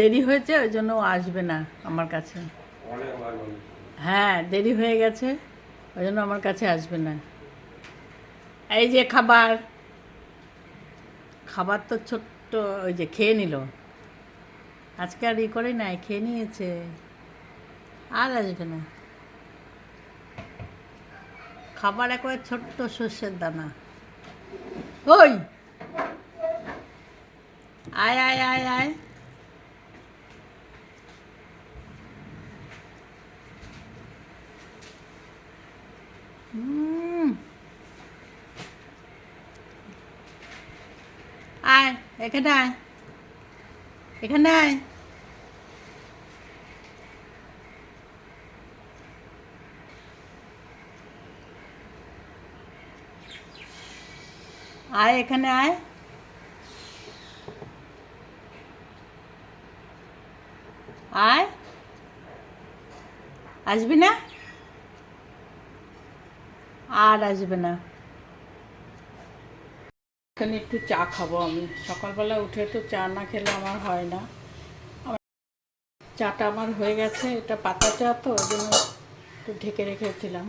দেরি হয়েছে, ওই জন্য ও আসবে না আমার কাছে। হ্যাঁ দেরি হয়ে গেছে, ওই জন্য আমার কাছে আসবে না। এই যে খাবার খাবার তো ছোট্ট, ওই যে খেয়ে নিল। আজকে আর ই করে নাই, খেয়ে নিয়েছে। আর আসবে না। খাবার একবার ছোট্ট শস্যের দানা। ওই! আয় আয় আয় আয়। আয় এখানে আয়। এখানে আয়। আয় এখানে আয়। আয়। আসবি না? আর আসবে না। এখানে একটু চা খাব আমি। সকালবেলা উঠে তো চা না খেলে আমার হয় না। চাটা আমার হয়ে গেছে, এটা পাতা চা তো, ওই জন্য একটু ঢেকে রেখেছিলাম।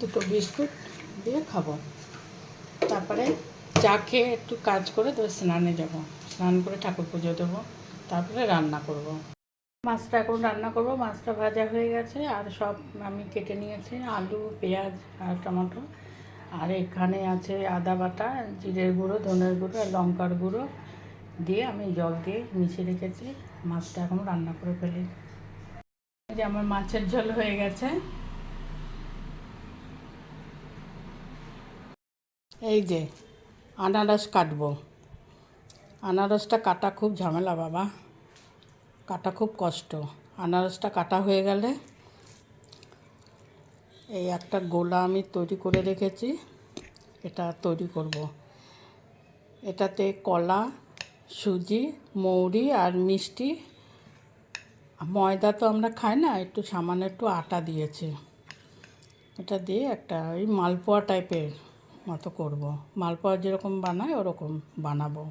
দুটো বিস্কুট দিয়ে খাব। তারপরে চা খেয়ে একটু কাজ করে তো স্নানে যাব। স্নান করে ঠাকুর পুজো দেবো, তারপরে রান্না করব। মাছটা এখন রান্না করব, মাছটা ভাজা হয়ে গেছে, আর সব আমি কেটে নিয়েছি, আলু, পেঁয়াজ আর টমেটো। আর এখানে আছে আদা বাটা, জিরের গুঁড়ো, ধনের গুঁড়ো আর লঙ্কার গুঁড়ো দিয়ে আমি জল দিয়ে মিশিয়ে রেখেছি। মাছটা এখন রান্না করে ফেলি। যে আমার মাছের ঝোল হয়ে গেছে। এই যে, আনারস কাটবো। আনারসটা কাটা খুব ঝামেলা, বাবা। কাটা খুব কষ্ট। আনারসটা কাটা হয়ে গেলে এই একটা গোলা আমি তৈরি করে রেখেছি। এটা তৈরি করব। এটাতে কলা, সুজি, মৌরি আর মিষ্টি। ময়দা তো আমরা খাই না, একটু সামান্য একটু আটা দিয়েছি। এটা দিয়ে একটা ওই মালপোয়া টাইপের মতো করব। মালপোয়া যেরকম বানায় ওরকম বানাবো।